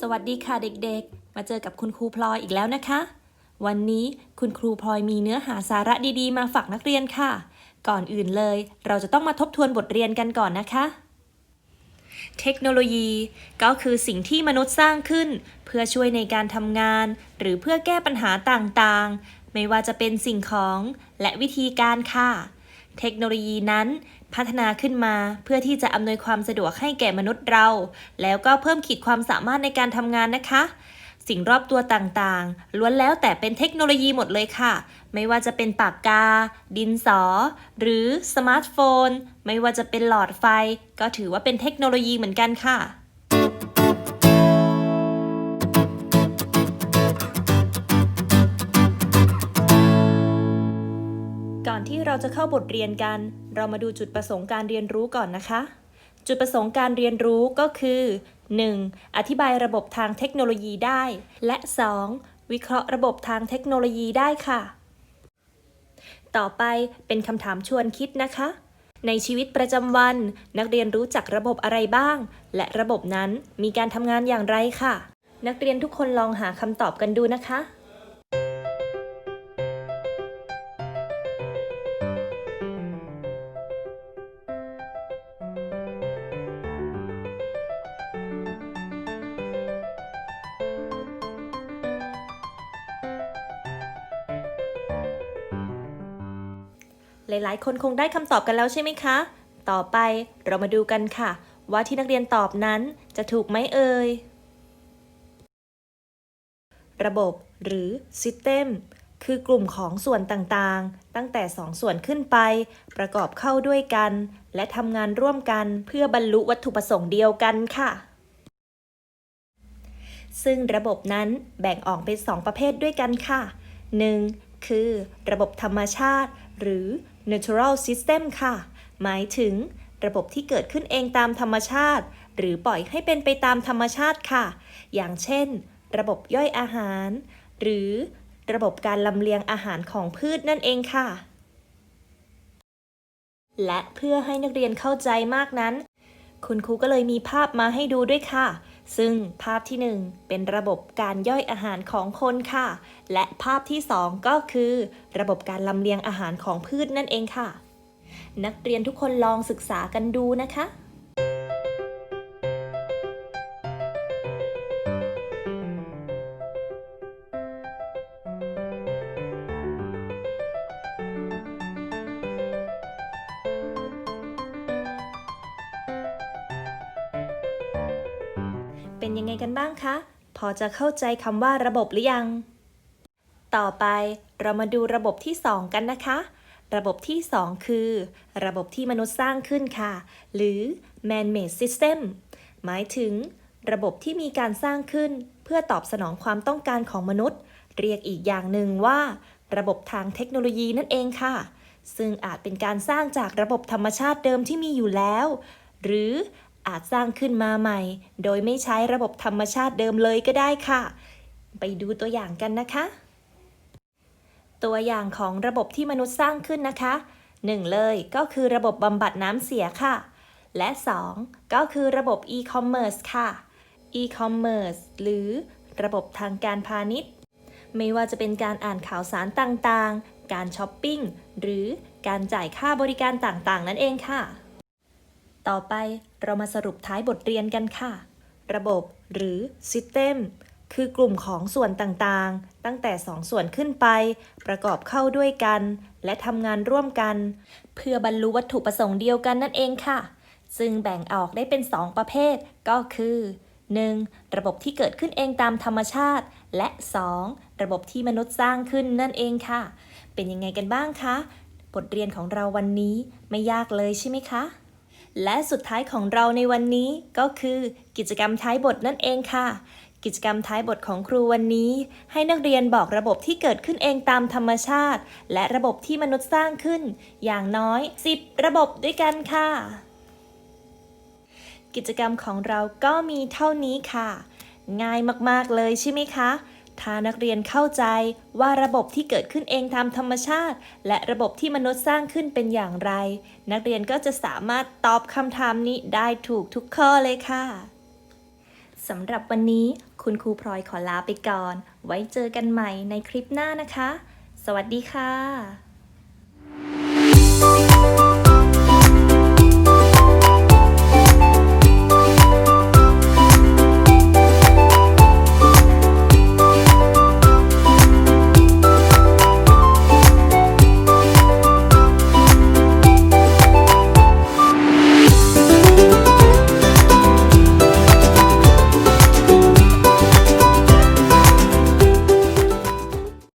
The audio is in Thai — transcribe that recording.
สวัสดีค่ะเด็กๆ มาเจอกับคุณครูพลอยอีกแล้วนะคะ วันนี้คุณครูพลอยมีเนื้อหาสาระดีๆ มาฝากนักเรียนค่ะ ก่อนอื่นเลย เราจะต้องมาทบทวนบทเรียนกันก่อนนะคะ เทคโนโลยีก็คือสิ่งที่มนุษย์สร้างขึ้น เพื่อช่วยในการทำงาน หรือเพื่อแก้ปัญหาต่างๆ ไม่ว่าจะเป็นสิ่งของและวิธีการค่ะ เทคโนโลยีนั้นพัฒนาขึ้นมาเพื่อที่จะอำนวยความสะดวกให้แก่มนุษย์เรา แล้วก็เพิ่มขีดความสามารถในการทำงานนะคะ สิ่งรอบตัวต่างๆ ล้วนแล้วแต่เป็นเทคโนโลยีหมดเลยค่ะ ไม่ว่าจะเป็นปากกา ดินสอ หรือสมาร์ทโฟน ไม่ว่าจะเป็นหลอดไฟ ก็ถือว่าเป็นเทคโนโลยีเหมือนกันค่ะ ก่อนที่เราจะเข้าบทเรียนกัน เรามาดูจุดประสงค์การเรียนรู้ก่อนนะคะ จุดประสงค์การเรียนรู้ก็คือ 1. อธิบายระบบทางเทคโนโลยีได้ และ 2. วิเคราะห์ระบบทางเทคโนโลยีได้ค่ะ ต่อไปเป็นคำถามชวนคิดนะคะ ในชีวิตประจำวัน นักเรียนรู้จักระบบอะไรบ้าง และระบบนั้นมีการทำงานอย่างไรค่ะ นักเรียนทุกคนลองหาคำตอบกันดูนะคะ หลายๆ คนคงได้คำตอบกันแล้วใช่ไหมคะ ต่อไปเรามาดูกันค่ะ ว่าที่นักเรียนตอบนั้นจะถูกไหมเอ่ย ระบบหรือ System คือกลุ่มของส่วนต่างๆ ตั้งแต่ 2 ส่วนขึ้นไป ประกอบเข้าด้วยกัน และทำงานร่วมกันเพื่อบรรลุวัตถุประสงค์เดียวกันค่ะ ซึ่งระบบนั้นแบ่งออกเป็น 2 ประเภทด้วยกันค่ะ 1. คือ ระบบธรรมชาติ หรือ natural system ค่ะ หมายถึง ระบบที่เกิดขึ้นเองตามธรรมชาติ หรือปล่อยให้เป็นไปตามธรรมชาติค่ะ อย่างเช่น ระบบย่อยอาหาร หรือระบบการลำเลียงอาหารของพืชนั่นเองค่ะ และเพื่อให้นักเรียนเข้าใจมากนั้น คุณครูก็เลยมีภาพมาให้ดูด้วยค่ะ ซึ่งภาพที่ 1 เป็นระบบการย่อยอาหารของคนค่ะ และภาพที่ 2 ก็คือ ระบบการลำเลียงอาหารของพืชนั่นเองค่ะ นักเรียนทุกคนลองศึกษากันดูนะคะ เป็นยังไงกันบ้างคะ พอจะเข้าใจคำว่าระบบหรือยัง ต่อไปเรามาดูระบบที่ 2 กันนะคะ ระบบที่ 2 คือ ระบบที่มนุษย์สร้างขึ้นค่ะ หรือ man-made system หมายถึง ระบบที่มีการสร้างขึ้น เพื่อตอบสนองความต้องการของมนุษย์ เรียกอีกอย่างหนึ่งว่า ระบบทางเทคโนโลยีนั่นเองค่ะ ซึ่งอาจเป็นการสร้างจากระบบธรรมชาติเดิมที่มีอยู่แล้ว หรือ อาจสร้างขึ้นมาใหม่ โดยไม่ใช้ระบบธรรมชาติเดิมเลยก็ได้ค่ะ ไปดูตัวอย่างกันนะคะ ตัวอย่างของระบบที่มนุษย์สร้างขึ้นนะคะ 1 เลยก็คือระบบบำบัดน้ำเสียค่ะ และ 2 ก็คือระบบ e-commerce ค่ะ e-commerce หรือระบบทางการพาณิชย์ ไม่ว่าจะเป็นการอ่านข่าวสารต่างๆ การช้อปปิ้ง หรือการจ่ายค่าบริการต่างๆ นั่นเองค่ะ ต่อไปเรามาสรุปท้ายบทเรียนกันค่ะ ระบบหรือ System คือกลุ่มของส่วนต่างๆ ตั้งแต่ 2 ส่วนขึ้นไป ประกอบเข้าด้วยกัน และทำงานร่วมกัน เพื่อบรรลุวัตถุประสงค์เดียวกันนั่นเองค่ะ ซึ่งแบ่งออกได้เป็น 2 ประเภทก็คือ 1. ระบบที่เกิดขึ้นเองตามธรรมชาติ และ 2. ระบบที่มนุษย์สร้างขึ้นนั่นเองค่ะ เป็นยังไงกันบ้างคะ บทเรียนของเราวันนี้ไม่ยากเลยใช่ไหมคะ และสุดท้ายของเราในวันนี้ก็คือกิจกรรมท้ายบทนั่นเองค่ะ กิจกรรมท้ายบทของครูวันนี้ ให้นักเรียนบอกระบบที่เกิดขึ้นเองตามธรรมชาติ และระบบที่มนุษย์สร้างขึ้น อย่างน้อย 10 ระบบด้วยกันค่ะ กิจกรรมของเราก็มีเท่านี้ค่ะ ง่ายมากๆเลยใช่ไหมคะ ถ้านักเรียนเข้าใจว่าระบบที่เกิดขึ้นเองตามธรรมชาติ และระบบที่มนุษย์สร้างขึ้นเป็นอย่างไร นักเรียนก็จะสามารถตอบคำถามนี้ได้ถูกทุกข้อเลยค่ะสำหรับวันนี้คุณครูพลอยขอลาไปก่อน ไว้เจอกันใหม่ในคลิปหน้านะคะ สวัสดีค่ะ